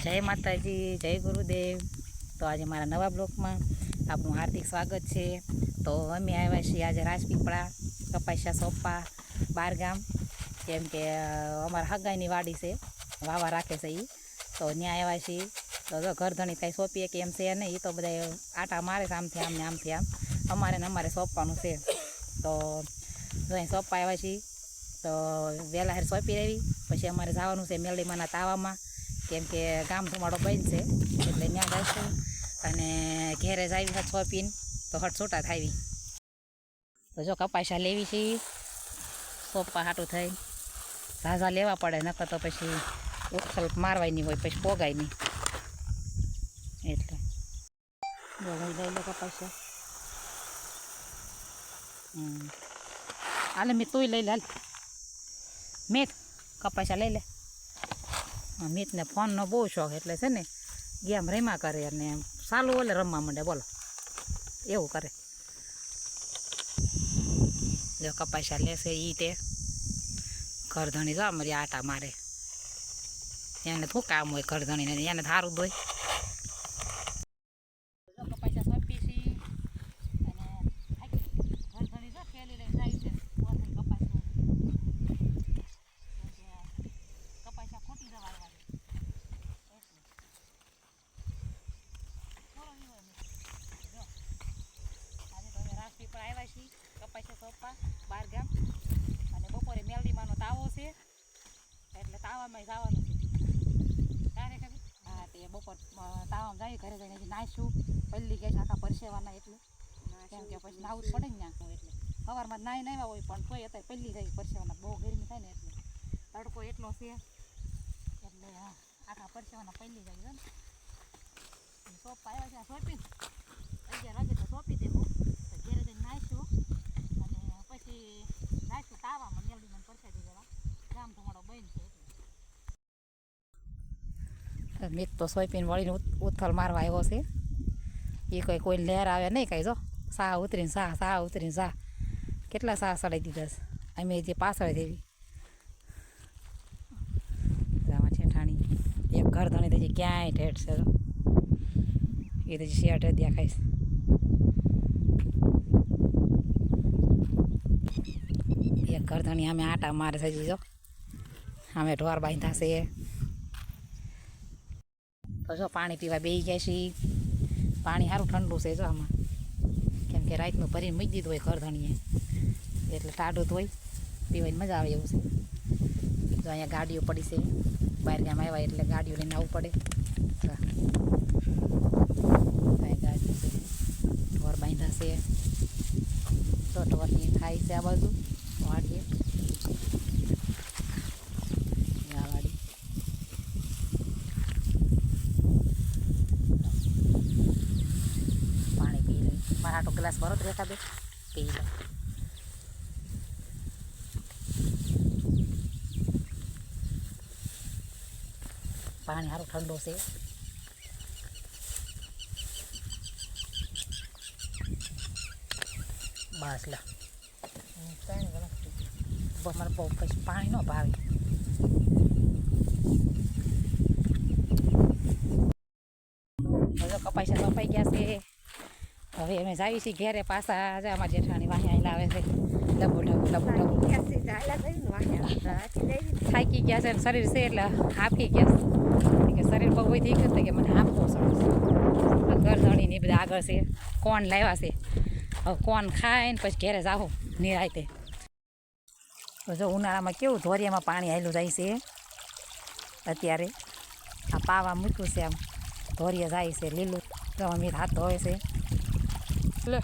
જય માતાજી, જય ગુરુદેવ. તો આજે મારા નવા બ્લોકમાં આપનું હાર્દિક સ્વાગત છે. તો અમે આવ્યા છીએ આજે રાજપીપળા, કપાસિયા સોપા, બારગામ. કેમ કે અમારા હગાઈની વાડી છે, વાવા રાખે છે એ તો ત્યાં આવ્યા છીએ. તો ઘરધણી કાંઈ સોંપીએ કે એમ છે નહીં એ તો બધા આટા મારે છે આમથી આમ ને આમથી આમ. અમારે ને અમારે સોંપવાનું છે. તો અહીં સોંપવા આવ્યા છીએ. તો વહેલા હારે સોંપી રહેવી પછી અમારે જવાનું છે મેલડીમાંના તાવામાં. કેમ કે ગામ ધુમાડો બંધ છે, એટલે ત્યાં જઈશું અને ઘેરે જ આવી હટ પીને, તો હટ છોટા થાવી તો જો કપાસા લેવી છે, સોપા હાટું થઈ ઝાઝા લેવા પડે, નકર તો પછી ઉખલ મારવાય નહીં હોય, પછી પોગાય નહીં. એટલે. લઈ લો કપાસા હાલે, મેં તુંય લઈ લે, હાલ. મેથ કપાસા લઈ લે. મિતને ફોનનો બહુ શોખ એટલે છે ને ગેમ રમ્યા કરે અને સાલું ઓલે રમવા માંડે, બોલો. એવું કરે. જો કપાસા લેશે એ તે. ઘરધણી જો મારી આટા મારે. એને શું કામ હોય ઘરધણીને એને સારું દોય કપાસા સોંપી છી અને ઘરધણી જો થેલી લઈને જાય છે પોતે કપાસ કપાસા ખોટી જવા આવ્યા છે એટલે. થોડો ઈ હોય ને. જો. આજે તો અમે રાજપીપળા આવ્યા છીએ કપાસિયા સોંપવા બાર ગામ અને બપોરે મેલડીમાંનો તાવો છે એટલે તાવામાં જવાનું છે તારે ખબર હા તે બપોર અ, તાવામાં ઘરે જઈને નાહીશું. પલ્લી ગયા આખા પરસેવાના એટલે. કેમ કે પછી નાવું જ પડે ને ત્યાં એટલે. સવારમાં નાહી નાહવા હોય પણ કોઈ અત્યારે પલ્લી જાય પરસેવાના. બહુ ગરમી થાય ને એટલે. તડકો એટલો છે. એટલે આખા પરસેવાના પલ્લી જાય ને. સોંપવા આવ્યા છે આ સોંપી. અગિયાર વાગે તો સોંપી દેવું. તો ઘેરે જઈને નાહીશું. અને પછી નાહીશું તાવામાં મેલડીમાં પરસેદી જવા ગામ ધોમાડો બંધ છે મિત તો સોયપીન વળીને ઉથલ મારવા આવ્યો છે. એ કોઈ કોઈ લહેર આવે નહીં કાંઈ, જો. સા ઉતરીને સા સા ઉતરીને સા. કેટલા સા સડાઈ દીધા છે? અમે જે પાછળ દેવી આમાં છેઠાણી, એક ઘર ધણી હજી ક્યાંય ઠેઠ છે એ તો શેઠ દેખાય છે. એક ઘર ધણી અમે આટા મારે થઈ જો. અમે ઢોર બાંધ્યા છે. તો જો પાણી પીવા બેસી જાય છે પાણી સારું ઠંડુ છે જો આમાં. કેમ કે રાતનું ભરીને મૂકી દીધું હોય ઘરધણીએ. એટલે ટાઢું ધોઈ પીવાની મજા આવે એવું છે. જો અહીંયા ગાડીઓ પડી છે. બહાર ગામ આવ્યા એટલે ગાડીઓ લઈને આવવું પડે. ઢોર બાંધ્યા છે. તો ઢોરની થાય છે આ બાજુ વાડીએ આ વાડી પાણી પી લે મારા આટો ગ્લાસ ભરો તો રેખા બે પી લે પાણી સારું ઠંડુ છે બસ લે મને બહુ પછી પાણી ન ભાવે હવે કપાસા કપાઈ ગયા છે હવે અમે જાવી છીએ ઘેરે પાછા આજે અમારા જેઠાણી વાહ્યા લાવે છે. ડબુ ડબુ ડબુ ડબુ. થાકી ગયા છે શરીર છે એટલે હાફી ગયા છે. કે શરીર બહુ થઈ ગયું કે મને હાફવું સરસ ઘર ધણીને એ બધા આગળ છે. કોણ લાવ્યા છે? હવે કોણ ખાય ને પછી ઘેરે જાઓ નિરાયતે. જો ઉનાળામાં કેવું ધોરિયામાં પાણી આવેલું જાય છે. અત્યારે આ પાવા મૂક્યું છે આમ. ધોરિયા જાય છે લીલું. તો અમીર હાથ ધોવે છે. લે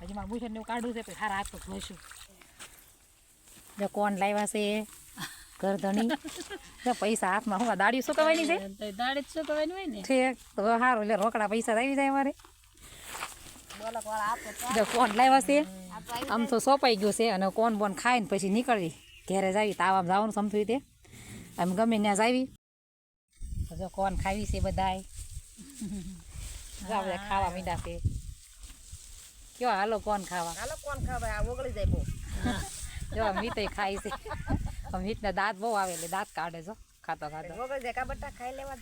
હજી મારે બુશન એવું કાઢું છે? સારા હાથ તો ધોઈશું જો કોણ લાવ્યા છે પૈસા હાથમાં હું દાડી સુકવવાની છે? દાડી સુકવાની હોય ને. ઠીક. તો સારું એટલે રોકડા પૈસા આવી જાય મારે જો કોણ લાવ્યા છે? આમ તો સોંપાઈ ગયું છે અને કોણ બોન ખાઈને પછી નીકળવી ઘેરે જાવી તાવામાં જવાનું સમથું તે. આમ ગમે ત્યાં જાવી. જો કોણ ખાવી છે બધાય? બધા ખાવા મીંડા છે. કયો હાલો કોણ ખાવા? હાલો કોણ ખાવા આ ઓગળી જાય બહુ. જો મીતે ખાઈ છે. મીતના દાંત બહુ આવે એટલે દાંત કાઢે છો ખાતો ખાતો. ઓગળી જાય કા બટા ખાઈ લેવા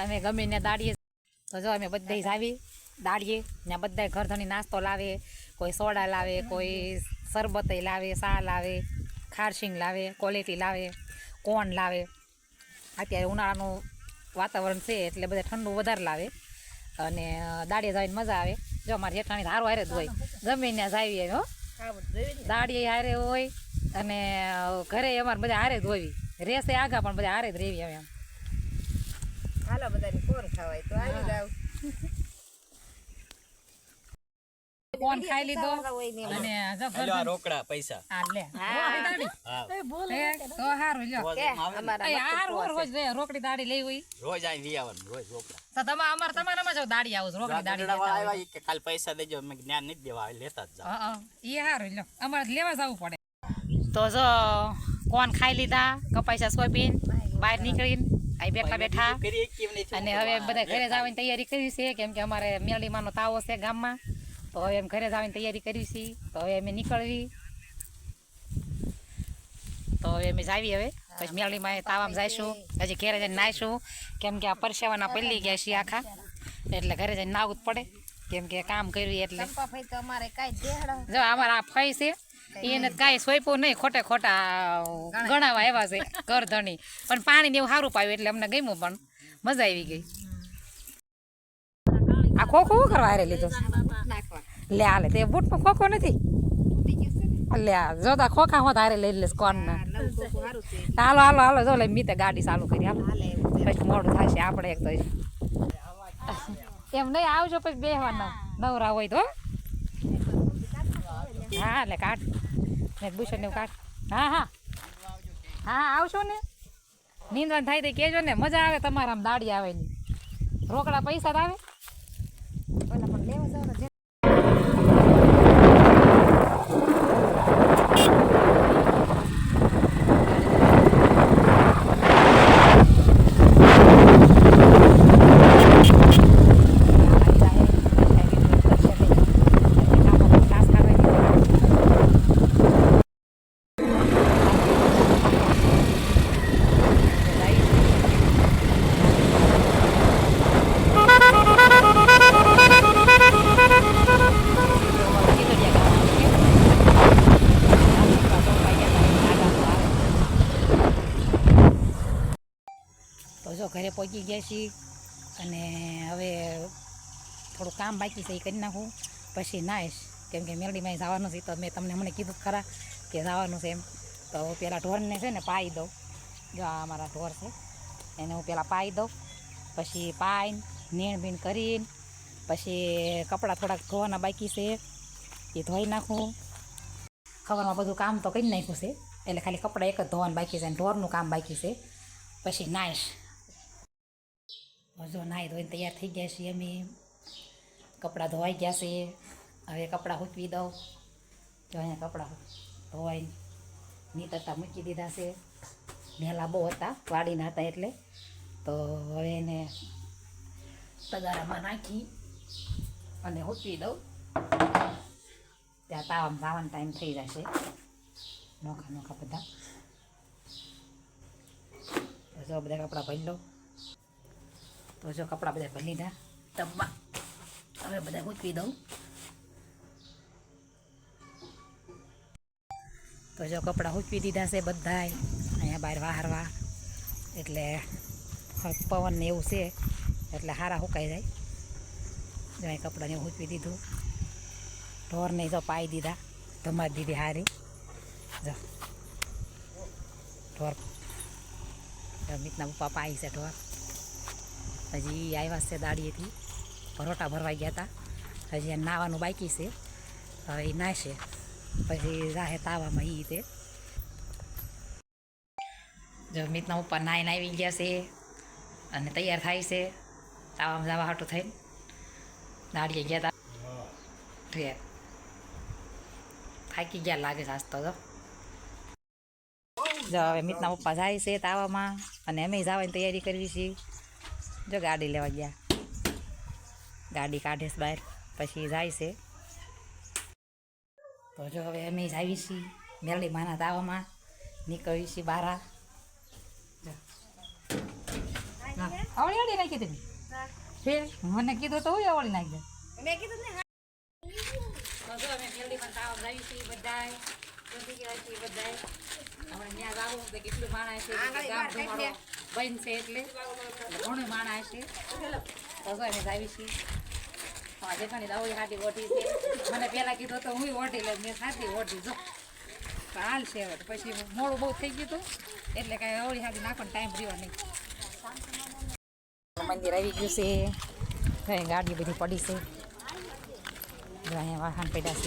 અમે ગમે ત્યાં દાડીએ. તો જો અમે બધા આવી દાડીએ ને બધા ઘર ધણી નાસ્તો લાવે, કોઈ સોડા લાવે, કોઈ શરબત લાવે સા લાવે, ખારશીંગ લાવે, ક્વોલિટી લાવે, કોણ લાવે. અત્યારે ઉનાળાનું વાતાવરણ છે એટલે બધા ઠંડુ વધારે લાવે. અને દાળીએ જઈને મજા આવે. જો અમારે જેઠાણી હારો હારે જ હોય. ગમે ત્યાં જાવીએ હો. દાળીએ હારે હોય અને ઘરે અમારે બધા હારે જ હોવી રેસે આગા પણ બધા હારે જ રહેવી અમે એમ હાલો બધાને કોણ ખાવાય તો આવી જાવ. કોણ ખાઈ લીધો? અને જો ઘર હાલો આ રોકડા પૈસા. આ લે. રોકડી દાડી. હા. તો હારું લ્યો. હાર રોજ રોકડી લેવી હોય. રોજ આઈ વી આવવાનું રોજ રોકડા. તો તમે અમાર તમારામાં જો દાડી આવો રોકડી દાડી ગાંધીનગર વાળા લેતા આવ્યા કે કાલ પૈસા દેજો મેં જ્ઞાન નથી દેવા લેતા જ જાઓ. હા એ હારું લ્યો. અમારે લેવા જવું પડે. તો જો કોણ ખાઈ લીધા? કપાઈસા સોયાબીન બહાર નીકળીને અહીં બેઠા બેઠા. અને હવે બધા ઘરે જવાની તૈયારી કરી છે કેમ કે અમારે મેળીમાંનો તાવો છે ગામમાં. તો હવે એમ ઘરે જવાની તૈયારી કરી છે. તો હવે અમે નીકળવી. તો હવે અમે જાવી હવે. પછી મેળીમાં તાવામાં જઈશું. હજી ઘેરે જઈને નાહીશું કેમ કે આ પરસેવાના પલ્લી ગયા છીએ આખા. એટલે ઘરે જઈને નાવું જ પડે. કેમ કે કામ કર્યું એટલે. જો અમારા આ ફઈ છે. એને કાંઈ સોંપ્યું નહીં. ખોટે ખોટા ગણાવા એવા છે. ઘર ધણી. પણ પાણી ને એવું સારું પાયું એટલે અમને ગમ્યું પણ. મજા આવી ગઈ. આ ખોખો કરવા હારે લીધો? લે આલે તે બૂટમાં ખોખો નથી. લે જો તા ખોખા હોત હારે લઈ લેસ કોણ ના. હાલો હાલો હાલો જો લઈ મીતે ગાડી ચાલુ કરી હાલો. પછી મોડું થશે આપણે એક તો એમ નહીં આવજો પછી બેહવાના. નવરા હોય તો હા. એટલે કાઢ. ને બુશન એવું કાઢ. હા હા. હા આવશો ને. નીંદવાન થાય તો કહેજો ને મજા આવે તમારા આમ દાડી આવે ને રોકડા પૈસા આવે ઓલા પણ લેવા જવાનું છે. તો જો ઘરે પહોંચી ગયા છીએ અને હવે થોડું કામ બાકી છે એ કરી નાખું. પછી નાઈશ કેમ કે મેરડીમાં જવાનું છે તો મેં તમને હમણાં કીધું ખરા કે જવાનું છે એમ. તો પહેલાં ઢોરને છે ને પાઈ દઉં. જો આ અમારા ઢોર છે. એને હું પહેલાં પાઈ દઉં. પછી પાઈને નીણ બીણ કરીને પછી કપડાં થોડાક ધોવાના બાકી છે. એ ધોઈ નાખું. ખબરમાં બધું કામ તો કરી નાખ્યું છે. એટલે ખાલી કપડાં એક જ ધોવાનું બાકી છે અને ઢોરનું કામ બાકી છે. પછી નાઈશ જો નાહી ધોઈને તૈયાર થઈ ગયા છીએ અમે. કપડાં ધોવાઈ ગયા છે. હવે કપડાં હૂકવી દઉં. જો અહીંયા કપડાં ધોવાઈ નીતરતા મૂકી દીધા છે. મેલા બહુ હતા વાડીના હતા એટલે. તો હવે એને તગારામાં નાખી અને હૂકવી દઉં. ત્યાં તાવામ તાવાનો ટાઈમ થઈ જશે. નોખા નોખા બધા. તો જો બધા કપડાં ભરી લઉં. તો જો કપડાં બધા ભરી લીધા ટબમાં હવે બધા ગૂંચવી દઉં. તો જો કપડાં હૂકવી દીધા છે બધાય. અહીંયા બહાર વાહરવા. એટલે પવન ને એવું છે. એટલે સારા સુકાઈ જાય. જો અહીં કપડાને એવું હૂકવી દીધું. ઢોરને જો પાઈ દીધા. ધમારી દીધી હારી. જો. ઢોર મીતના પપ્પા પાઈ છે ઢોર. હજી આવ્યા છે દાડીએથી. પરોટા ભરવા ગયા હતા હજી નાવાનું બાકી છે. હવે એ નાશે. પછી રાહે તાવામાં એ તે. જો મિતના ઉપર નાઈને આવી ગયા છે અને તૈયાર થાય છે. તાવામાં જવા હાટું થઈને. દાડીએ ગયા હતા થાકી ગયા લાગે છે આજ તો જો. હવે મિતના પપ્પા જાય છે તાવામાં. અને અમે જવાની તૈયારી કરવી છીએ જો ગાડી લેવા ગયા. ગાડી કાઢે છે બહાર પછી જાય છે. તો જો હવે અમે જાવી છીએ મેરડી માના તાવામાં. નીકળી છીએ બારા. અવળી આવડી આવડી નાખી તમે? ફેર મને કીધું તો હું આવડી નાખી મેં કીધું ને જો અમે મેલડીમાં તાવ જાવી છીએ બધાય. બધી ગયા છીએ બધાય. આપણે ત્યાં જાવું કેટલું માણસ છે ગામ બહાર બંધ છે એટલે. ઘણું માણા છે ભગવાને આવી છે. હા જેઠાની દાવડી ખાતી ઓઢી છે. મને પહેલાં કીધું તો હું ઓઢી લઉં મેં સાથી ઓઢી, જો. હાલ છે હવે. પછી મોડું બહુ થઈ ગયું હતું, એટલે કાંઈ અવળી ખાતી નાખવાનો ટાઈમ રહ્યો નહીં. મંદિર આવી ગયું છે. ગાડી બધી પડી છે. અહીંયા વાહન પડ્યા છે.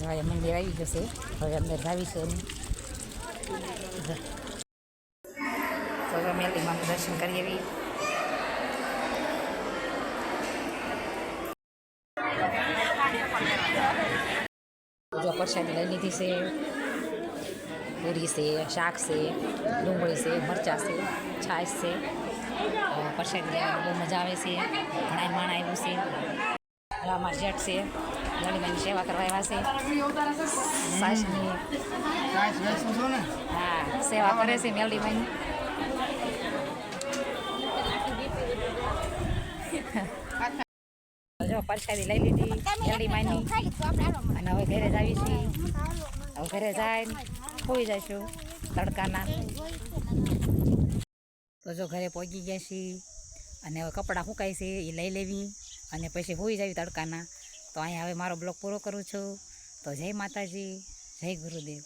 જો મંદિર આવી ગયું છે. હવે અંદર જાવી છે. તો જો મેલડી માનું દર્શન કરી આવી જો પ્રસાદી લઈ લીધી છે પૂરી છે શાક છે ડુંગળી છે મરચાં છે છાશ છે અ, પ્રસાદી લેવાની બહુ મજા આવે છે ઘણા માણ આવ્યું છે રામા જેઠ છે લડીમાની સેવા કરવા આવ્યા છે સાસની હા સેવા કરે છે મેલડીમાની પ્રસાદી લઈ લીધી મેલડીમાની અને હવે ઘરે જ આવી છીએ હવે ઘરે જાય ખોઈ જઈશું તડકાના. તો જો ઘરે પહોંચી ગયા છીએ અને હવે કપડાં સુકાય છે, એ લઈ લેવી અને પછી હોઈ જાવી તડકાના. તો અહીંયા હવે મારો બ્લોગ પૂરો કરું છું. તો જય માતાજી, જય ગુરુદેવ.